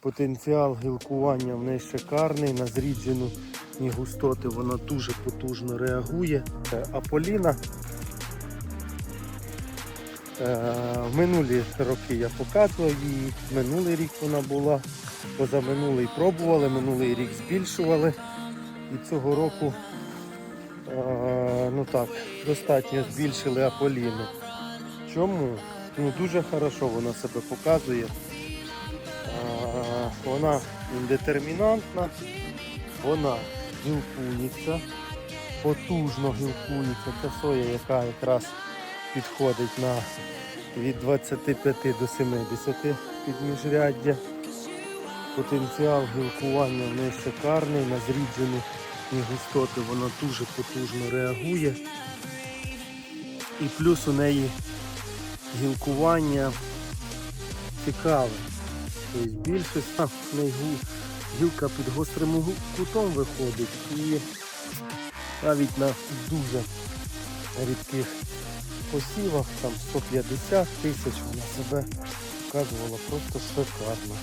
Потенціал гілкування в неї шикарний, на зріджену густоти вона дуже потужно реагує. Аполіна. Е, В минулі роки я показував її, минулий рік вона була, позаминулий пробували, минулий рік збільшували. І цього року е, ну так, достатньо збільшили Аполіну. Чому? Ну, дуже хорошо вона себе показує. Е, Вона індетермінантна, вона гілкується, потужно гілкується. Це соя, яка якраз підходить на від 25 до 70 під міжряддя. Потенціал гілкування в неї шикарний, на зріджені густоти вона дуже потужно реагує. І плюс у неї гілкування цікаве. Тобто більше в гілка під гострим угу- кутом виходить і навіть на дуже рідких посівах, там 150 тисяч, вона себе показувала просто шикарно.